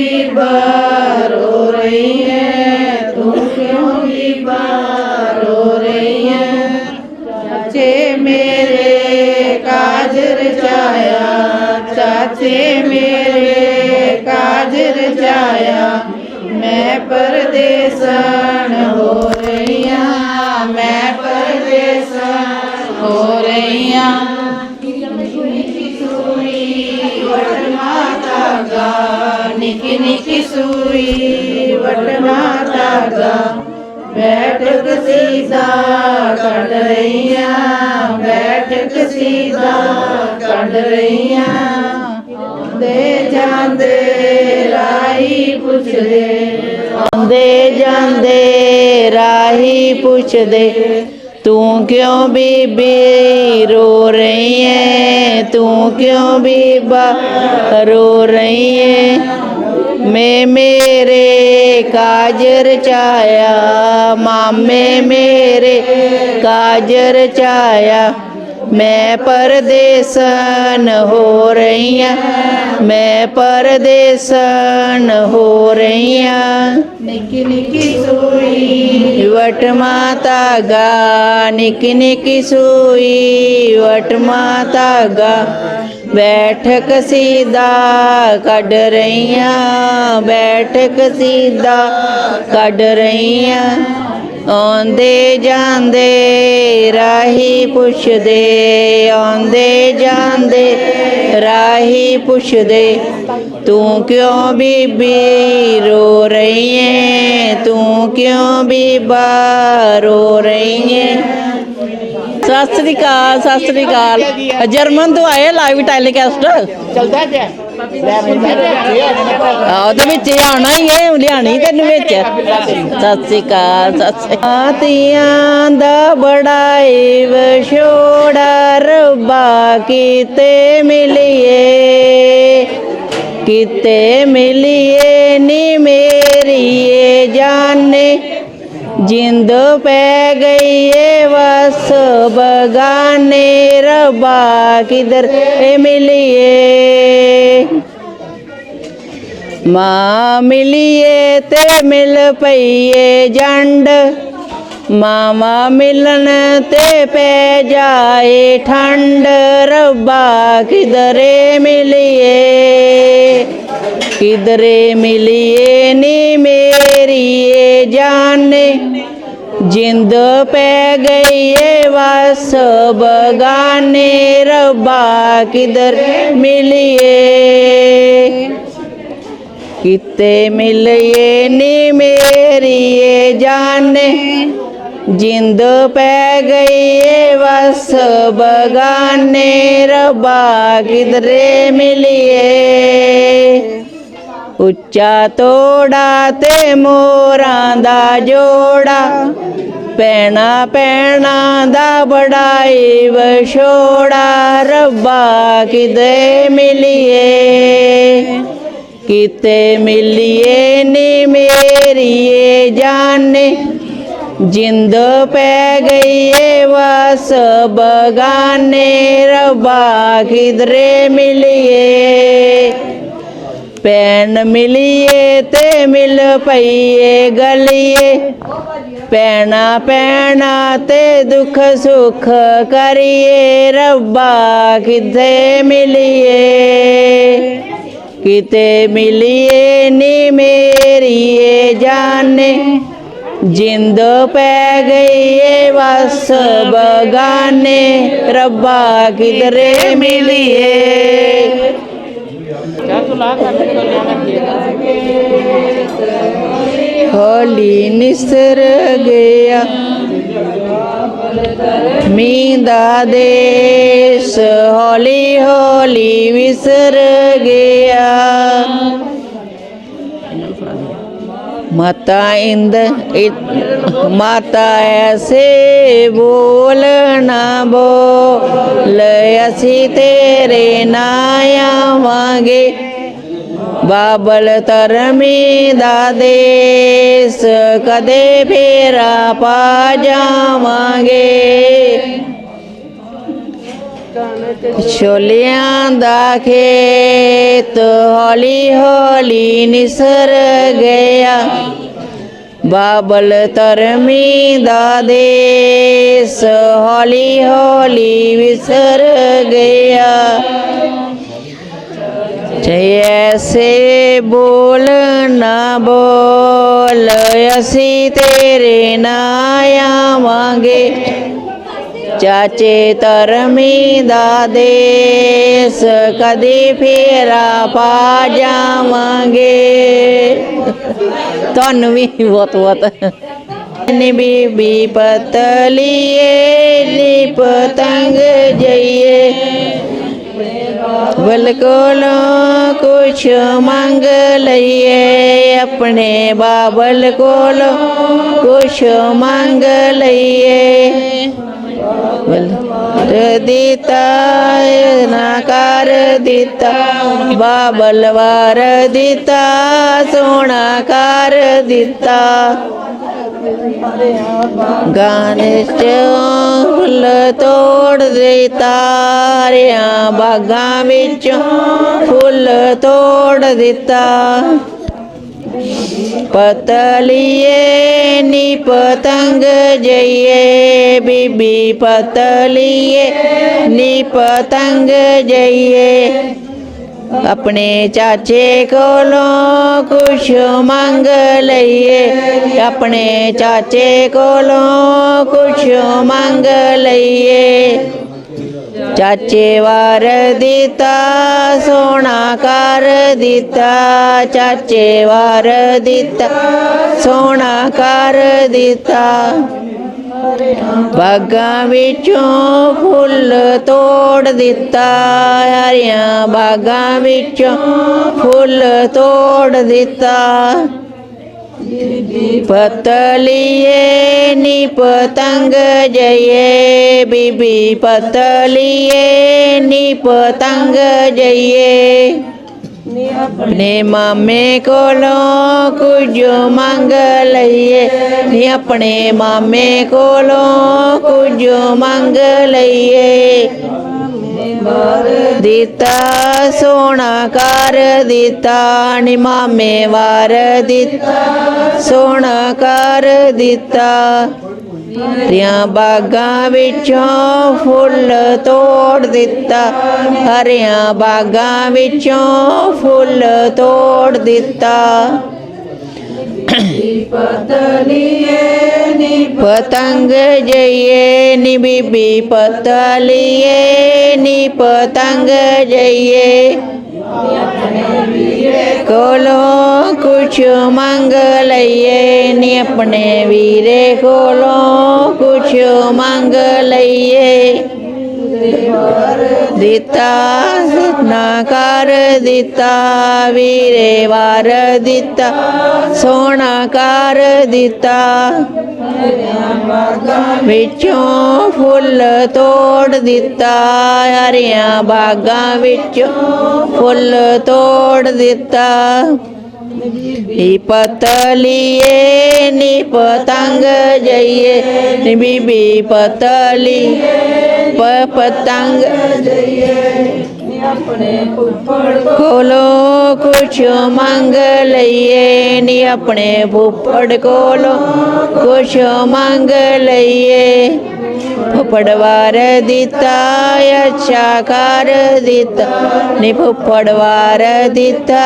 ਕਿਉਂ ਬੀਬਾ ਰੋ ਰਹੀ ਹੈ ਤੂੰ ਕਿਉਂ ਬੀਬਾ ਰੋ ਰਹੀ ਹੈ ਚਾਚੇ ਮੇਰੇ ਕਾਜ ਰਚਾਇਆ ਚਾਚੇ ਮੇਰੇ ਕਾਜ ਰਚਾਇਆ ਮੈਂ ਪਰਦੇਸਣ ਹੋ ਰਹੀ ਹਾਂ ਮੈਂ ਪਰਦੇਸਣ ਨਿੱਕੀ ਨਿੱਕੀ ਸੂਈ ਵਟ ਮਾਤਾ ਬੈਠਕ ਸੀਦਾ ਕੱਢ ਰਹੀਆਂ ਬੈਠਕ ਸੀਦਾ ਕੱਢ ਰਹੀਆਂ। ਦੇ ਜਾਂਦੇ ਰਾਹੀ ਪੁੱਛਦੇ, ਆਉਂਦੇ ਜਾਂਦੇ ਰਾਹੀ ਪੁੱਛਦੇ, ਤੂੰ ਕਿਉਂ ਬੀਬੀ ਰੋ ਰਹੀ ਏ ਤੂੰ ਕਿਉਂ ਬੀਬਾ ਰੋ ਰਹੀ ਏ ਮੈਂ ਮੇਰੇ ਕਾਜ ਰਚਾਇਆ ਮਾਮੇ ਮੇਰੇ ਕਾਜ ਰਚਾਇਆ ਮੈਂ ਪਰਦੇਸਨ ਹੋ ਰਹੀ ਹਾਂ ਮੈਂ ਪਰਦੇਸਨ ਹੋ ਰਹੀ ਹਾਂ ਨਿੱਕੀ ਨਿੱਕੀ ਸੂਈ ਵਟ ਮਾਤਾ ਗਾ ਨਿੱਕੀ ਨਿੱਕੀ ਸੂਈ ਵਟ ਮਾਤਾ ਗਾ ਬੈਠਕ ਸੀਦਾ ਕੱਢ ਰਹੀਆਂ, ਬੈਠਕ ਸੀਦਾ ਕੱਢ ਰਹੀਆਂ। ਆਉਂਦੇ ਜਾਂਦੇ ਰਾਹੀ ਪੁੱਛਦੇ, ਆਉਂਦੇ ਜਾਂਦੇ ਰਾਹੀ ਪੁੱਛਦੇ, ਤੂੰ ਕਿਉਂ ਬੀਬੀ ਰੋ ਰਹੀ ਏ ਤੂੰ ਕਿਉਂ ਬੀਬਾ ਰੋ ਰਹੀ ਏ ਸਤਿ ਸ੍ਰੀ ਅਕਾਲ ਸਤਿ ਸ੍ਰੀ ਅਕਾਲ। ਜਰਮਨ ਤੋਂ ਆਏ ਲਾਈਵ ਟੈਲੀਕਾਸਟ ਚਲਦਾ ਜੇ ਆ ਉਹਦੇ ਵਿੱਚ ਹੀ ਆਉਣਾ ਹੀ ਹੈ ਲਿਆਣੀ ਤੈਨੂੰ ਵਿੱਚ। ਸਤਿ ਸ੍ਰੀ ਅਕਾਲ ਸਤਿ ਸ੍ਰੀ ਅਕਾਲ। ਤੀਆਂ ਦਾ ਬੜਾਈ ਵਿਛੋੜਾ ਰੱਬਾ ਕੀਤੇ ਮਿਲੀਏ। ਕਿਤੇ ਮਿਲੀਏ ਨੀ ਮੇਰੀ ਏ ਜਾਨੇ। ਜਿੰਦ ਪੈ ਗਈ ਏ ਵਸ ਬਗਾਨੇ ਰੱਬਾ ਕਿਧਰ ਏ ਮਿਲੀਏ? ਮਾਂ ਮਿਲੀਏ ਤੇ ਮਿਲ ਪਈਏ ਜੰਡ। ਮਾਮਾ ਮਿਲਣ ਤੇ ਪੈ ਜਾਏ ਠੰਡ। ਰੱਬਾ ਕਿਧਰੇ ਮਿਲੀਏ? ਕਿਧਰੇ ਮਿਲੀਏ ਨੀ ਮੇਰੀ ਏ ਜਾਨੇ? ਜਿੰਦ ਪੈ ਗਈ ਏ ਵਸ, ਬਗਾਨੇ ਰੱਬਾ ਕਿਧਰ ਮਿਲੀਏ? ਕਿਤੇ ਮਿਲਿਏ ਨੀ ਮੇਰੀ ਏ ਜਾਨੇ। ਜਿੰਦ ਪੈ ਗਈ ਏ ਵਸ, ਬਗਾਨੇ ਰੱਬਾ ਕਿਧਰੇ ਮਿਲੀਏ? ਉੱਚਾ ਤੋੜਾ ਤੇ ਮੋਰਾਂ ਦਾ ਜੋੜਾ। ਪੈਣਾ ਪੈਣਾ ਦਾ ਬੜਾਈ ਵਿਛੋੜਾ, ਰੱਬਾ ਕਿਤੇ ਮਿਲੀਏ? ਕਿਤੇ ਮਿਲੀਏ ਨੀ ਮੇਰੀਏ ਜਾਣੇ ਜਿੰਦ ਪੈ ਗਈ ਏ ਵਸ ਬਗਾਨੇ, ਰੱਬਾ ਕਿਧਰੇ ਮਿਲੀਏ? ਪੈਣ ਮਿਲੀਏ ਤੇ ਮਿਲ ਪਈਏ ਗਲੀਏ। ਪੈਣਾ ਪੈਣਾ ਤੇ ਦੁੱਖ ਸੁਖ ਕਰੀਏ, ਰੱਬਾ ਕਿਤੇ ਮਿਲੀਏ? ਕਿਤੇ ਮਿਲੀਏ ਨੀ ਮੇਰੀਏ ਏ ਜਾਨੇ। ਜਿੰਦ ਪੈ ਗਈਏ ਏ ਵਸ ਬਗਾਨੇ। ਰੱਬਾ ਕਿਧਰੇ ਮਿਲੀਏ? ਚਾਹ ਤੂੰ ਲਾ ਕਰ ਕੇ ਹੋਲੀ ਨਿਸਰ ਗਿਆ। ਮੀਂਹ ਦਾ ਦੇਸ ਹੌਲੀ ਹੌਲੀ ਵਿਸਰ ਗਿਆ। ਮਾਤਾ ਇੰਦ ਮਾਤਾ ਐਸੇ ਬੋਲਣਾ ਬੋਲ ਅਸੀਂ ਤੇਰੇ ਨਾ ਆਵਾਂਗੇ। ਬਾਬਲ ਧਰਮੀ ਦਾ ਦੇਸ, ਕਦੇ ਫੇਰਾ ਪਾ ਜਾਵਾਂਗੇ। ਛੋਲਿਆਂ ਦਾ ਖੇਤ ਹੌਲੀ ਹੌਲੀ ਨਿਸਰ ਗਿਆ। ਬਾਬਲ ਧਰਮੀ ਦਾ ਦੇਸ ਹੌਲੀ ਹੌਲੀ ਵਿਸਰ ਗਿਆ। ਐਸੇ ਬੋਲ ਨਾ ਬੋਲ ਅਸੀਂ ਤੇਰੇ ਨਾ ਆਵਾਂਗੇ ਚਾਚੇ ਧਰਮੀ ਦਾ ਦੇਸ ਕਦੇ ਫੇਰਾ ਪਾ ਜਾਵਾਂਗੇ ਤੁਹਾਨੂੰ ਵੀ ਬਹੁਤ ਬਹੁਤ ਨੀ ਬੀਬੀ ਪਤਲੀਏ ਨੀ ਪਤੰਗ ਜਈਏ ਬਲ ਕੋਲੋਂ ਕੁਛ ਮੰਗ ਲਈਏ ਆਪਣੇ ਬਾਬਲ ਕੋਲੋਂ। ਕੁਛ ਮੰਗ ਲਈਏ। ਬਲ ਦਿੱਤਾ ਨਾ ਕਰ ਦਿੱਤਾ। ਬਾਬਲ ਵਾਰ ਦਿੱਤਾ, ਸੋਹਣਾ ਕਰ ਦਿੱਤਾ। ਗਾਣੇ ਚੋਂ ਫੁੱਲ ਤੋੜ ਦੇ ਤਾਰਿਆਂ, ਬਾਗਾਂ ਵਿੱਚੋਂ ਫੁੱਲ ਤੋੜ ਦਿੱਤਾ। ਪਤਲੀਏ ਨੀ ਪਤੰਗ ਜਈਏ, ਬੀਬੀ ਪਤਲੀਏ ਨੀ ਪਤੰਗ ਜਈਏ। ਆਪਣੇ ਚਾਚੇ ਕੋਲੋਂ ਕੁਛ ਮੰਗ ਲਈਏ। ਆਪਣੇ ਚਾਚੇ ਕੋਲੋਂ ਕੁਛ ਮੰਗ ਲਈਏ। ਚਾਚੇ ਵਾਰ ਦਿੱਤਾ ਸੋਨਾ ਕਰ ਦਿੱਤਾ। ਚਾਚੇ ਵਾਰ ਦਿੱਤਾ ਸੋਨਾ ਕਰ ਦਿੱਤਾ। ਬਾਗਾਂ ਵਿੱਚੋਂ ਫੁੱਲ ਤੋੜ ਦਿੱਤਾ ਹਰੀਆਂ ਬਾਗਾਂ ਵਿੱਚੋਂ ਫੁੱਲ ਤੋੜ ਦਿੱਤਾ ਪਤਲੀਏ ਨੀ ਪਤੰਗ ਜਈਏ ਬੀਬੀ ਪਤਲੀਏ ਨੀ ਪਤੰਗ ਜਈਏ ਆਪਣੇ ਮਾਮੇ ਕੋਲੋਂ ਕੁਝ ਮੰਗ ਲਈਏ। ਨੀ ਆਪਣੇ ਮਾਮੇ ਕੋਲੋਂ ਕੁਝ ਮੰਗ ਲਈਏ। ਦਿੱਤਾ ਸੋਹਣਾ ਕਰ ਦਿੱਤਾ, ਨੀ ਮਾਮੇ ਵਾਰ ਦਿੱਤਾ। ਸੋਹਣਾ ਕਰ ਦਿੱਤਾ। ਹਰਿਆਂ ਬਾਗਾਂ ਵਿੱਚੋਂ ਫੁੱਲ ਤੋੜ ਦਿੱਤਾ। ਹਰੀਆਂ ਬਾਗਾਂ ਵਿੱਚੋਂ ਫੁੱਲ ਤੋੜ ਦਿੱਤਾ। ਪਤੰਗ ਜਈਏ ਨੀ ਬੀਬੀ, ਪਤਲੀਏ ਨੀ ਪਤੰਗ ਜਈਏ। ਕੋਲੋਂ ਕੁਛ ਮੰਗ ਲਈਏ ਨੀ ਆਪਣੇ ਵੀਰੇ ਕੋਲੋਂ ਕੁਛ ਮੰਗ ਲਈਏ। ਦਿੱਤਾ, ਨਾ ਕਰ ਦਿੱਤਾ, ਵੀਰੇ ਵਾਰ ਦਿੱਤਾ, ਸੋਹਣਾ ਕਰ ਦਿੱਤਾ। ਵਿੱਚੋਂ ਫੁੱਲ ਤੋੜ ਦਿੱਤਾ, ਹਰੀਆਂ ਬਾਗਾਂ ਵਿੱਚੋਂ ਫੁੱਲ ਤੋੜ ਦਿੱਤਾ। ਈ ਪਤਲੀਏ, ਨੀ ਪਤੰਗ ਜਈਏ, ਨੀ ਬੀਬੀ ਪਤਲੀ ਪ ਪਤੰਗ ਕੋਲੋਂ ਕੁਛ ਮੰਗ ਲਈਏ ਨੀ ਆਪਣੇ ਫੁੱਫੜ ਕੋਲੋਂ। ਕੁਛ ਮੰਗ ਲਈਏ। ਫੁੱਫੜ ਵਾਰ ਦਿੱਤਾ ਅੱਛਾ ਕਰ ਦਿੱਤਾ ਨੇ ਫੁੱਫੜਵਾਰ ਦਿੱਤਾ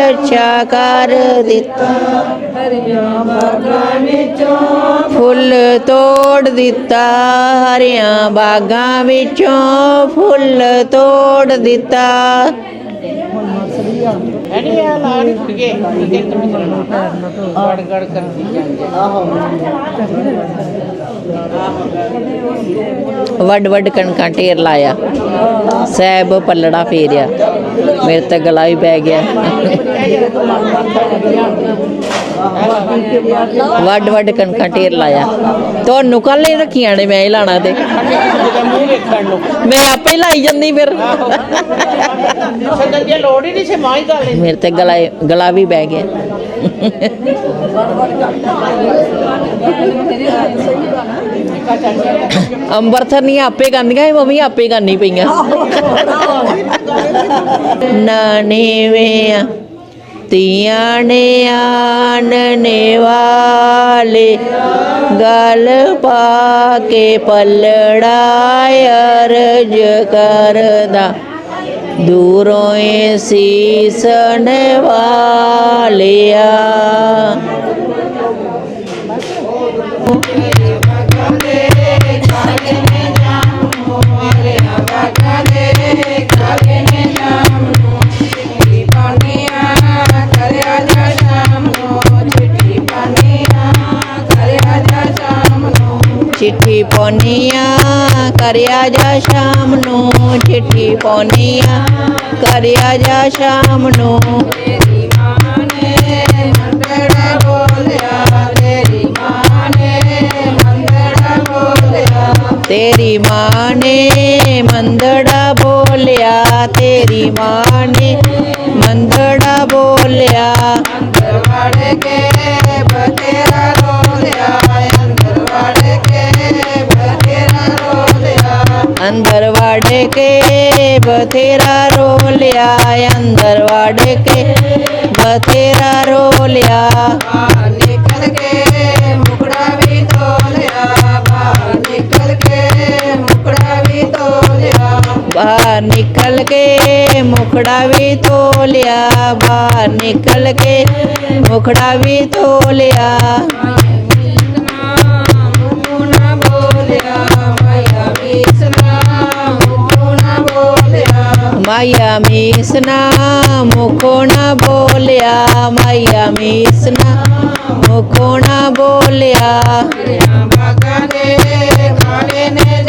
ਅੱਛਾ ਕਰ ਦਿੱਤਾ ਫੁੱਲ ਤੋੜ ਦਿੱਤਾ ਹਰੀਆਂ ਬਾਗਾਂ ਵਿੱਚੋਂ ਫੁੱਲ ਤੋੜ ਦਿੱਤਾ ਐਨੀ ਆ ਲਾ ਨਹੀਂ ਫੁੱਗੇ ਫੁੱਗੇ ਤੁਮ ਚਲਣਾ ਗੜ ਗੜ ਕਰਦੀ ਵੱਡ ਵੱਡ ਕਣਕਾਂ ਢੇਰ ਲਾਇਆ। ਸੈਬ ਪੱਲੜਾ ਫੇਰਿਆ। ਮੇਰੇ ਤੇ ਗਲਾ ਵੀ ਪੈ ਗਿਆ। ਵੱਡ ਵੱਡ ਕਣਕਾਂ ਢੇਰ ਲਾਇਆ। ਤੁਹਾਨੂੰ ਕੱਲ ਹੀ ਰੱਖੀਆਂ ਨੇ ਮੈਂ ਹੀ ਲਾਣਾ ਤੇ। ਮੈਂ ਆਪੇ ਹੀ ਲਾਈ ਜਾਂਦੀ ਫਿਰ। ਮੇਰੇ ਤੇ ਗਲਾ ਗਲਾ ਵੀ ਬਹਿ ਗਿਆ। ਪੱਕਾ ਅੰਬਰਸਰ ਨਹੀਂ ਆਪੇ ਗਾਉਂਦੀਆਂ ਇਹ ਮੰਮੀ ਆਪੇ ਕਰਨੀ ਪਈਆਂ। ਨਾਨੇ ਵੇ ਤੀਆਂ ਨੇ ਆਨਣੇ ਵਾਲੇ, ਗਲ ਪਾ ਕੇ ਪਲੜਾ ਅਰਜ ਕਰਦਾ। દૂરો શીષણ વાલિયા. ਚਿੱਠੀ ਪੌਨੀਆਂ ਕਰਿਆ ਜਾ ਸ਼ਾਮ ਨੂੰ, ਚਿੱਠੀ ਪੌਨੀਆਂ ਕਰਿਆ ਜਾ ਸ਼ਾਮ ਨੂੰ। ਤੇਰੀ ਮਾਂ ਨੇ ਮੰਦੜਾ ਬੋਲਿਆ, ਤੇਰੀ ਮਾਂ ਨੇ ਮੰਦੜਾ ਬਥੇਰਾ ਰੋਲਿਆ ਅੰਦਰ ਵੜ ਕੇ, ਬਥੇਰਾ ਰੋਲਿਆ ਨਿਕਲ ਕੇ ਮੁਕੜਾ ਵੀ ਤੋਲਿਆ ਬਾਹਰ ਨਿਕਲ ਕੇ ਮੁਕੜਾ ਵੀ ਤੋਲਿਆ ਬਾਹਰ ਨਿਕਲ ਕੇ ਮੁਖੜਾ ਵੀ ਤੋਲਿਆ ਬਾਹਰ ਨਿਕਲ ਕੇ ਮੁਖੜਾ ਵੀ ਤੋਲਿਆ ਮਾਇਆ ਮੀਸਨਾ ਮੁਖੋ ਨਾ ਬੋਲਿਆ ਮਾਇਆ ਮੀਸਨਾ ਮੁਖੋ ਨਾ ਬੋਲਿਆ। ਬਾਗਾ ਦੇ ਖਾਲੇ ਨੇ